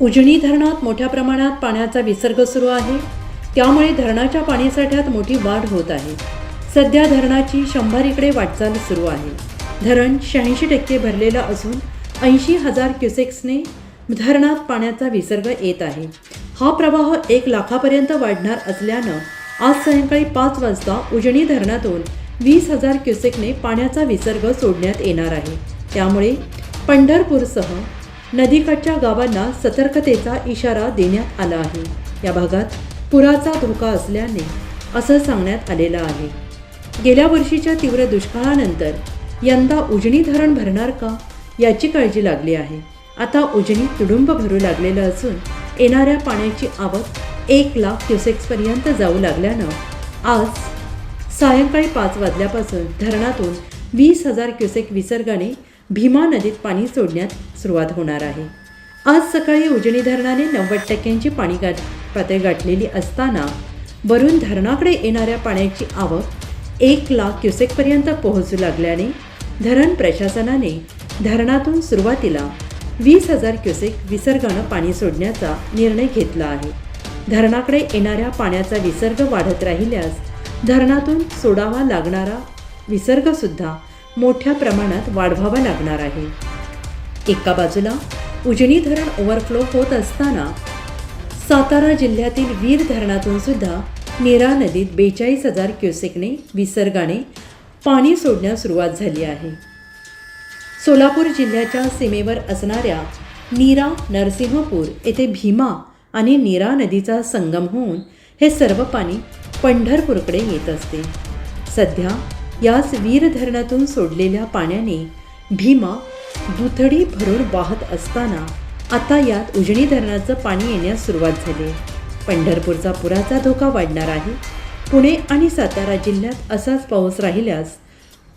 उजनी धरणात मोठ्या प्रमाणात पाण्याचा विसर्ग सुरू आहे. त्यामुळे धरणाच्या पाणीसाठ्यात मोठी वाढ होत आहे. सध्या धरणाची शंभर इकडे वाटचाल सुरू आहे. धरण शहाऐंशी टक्के भरलेलं असून ऐंशी हजार क्युसेक्सने धरणात पाण्याचा विसर्ग येत आहे. हा प्रवाह एक लाखापर्यंत वाढणार असल्यानं आज सायंकाळी पाच वाजता उजनी धरणातून वीस हजार क्युसेकने पाण्याचा विसर्ग सोडण्यात येणार आहे. त्यामुळे पंढरपूरसह नदीकाठच्या गावांना सतर्कतेचा इशारा देण्यात आला आहे. या भागात पुराचा धोका असल्याने असं सांगण्यात आलेलं आहे. गेल्या वर्षीच्या तीव्र दुष्काळानंतर यंदा उजनी धरण भरणार का याची काळजी लागली आहे. आता उजनी तुडुंब भरू लागलेलं असून येणाऱ्या पाण्याची आवक एक लाख क्युसेक्सपर्यंत जाऊ लागल्यानं आज सायंकाळी पाच वाजल्यापासून धरणातून वीस हजार क्युसेक विसर्गाने भीमा नदीत पाणी सोडण्यात सुरुवात होणार आहे. आज सकाळी उजनी धरणाने नव्वद टक्क्यांची पाणी गाठ पातळी गाठलेली असताना वरून धरणाकडे येणाऱ्या पाण्याची आवक एक लाख क्युसेकपर्यंत पोहोचू लागल्याने धरण प्रशासनाने धरणातून सुरुवातीला वीस हजार क्युसेक विसर्गानं पाणी सोडण्याचा निर्णय घेतला आहे. धरणाकडे येणाऱ्या पाण्याचा विसर्ग वाढत राहिल्यास धरणातून सोडावा लागणारा विसर्गसुद्धा मोठ्या प्रमाणात वाढवावा लागणार आहे. एका बाजूला उजनी धरण ओव्हरफ्लो होत असताना सातारा जिल्ह्यातील वीर धरणातून सुद्धा नीरा नदीत बेचाळीस हजार क्युसेकने विसर्गाने पाणी सोडण्यास सुरुवात झाली आहे. सोलापूर जिल्ह्याच्या सीमेवर असणाऱ्या नीरा नरसिंहपूर येथे भीमा आणि नीरा नदीचा संगम होऊन हे सर्व पाणी पंढरपूरकडे येत असते. सध्या याच वीर धरणातून सोडलेल्या पाण्याने भीमा दुथडी भरून वाहत असताना आता यात उजनी धरणाचं पाणी येण्यास सुरुवात झाली. पंढरपूरचा पुराचा धोका वाढणार आहे. पुणे आणि सातारा जिल्ह्यात असाच पाऊस राहिल्यास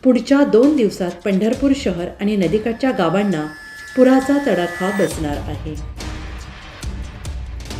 पुढच्या दोन दिवसात पंढरपूर शहर आणि नदीकाठच्या गावांना पुराचा तडाखा बसणार आहे.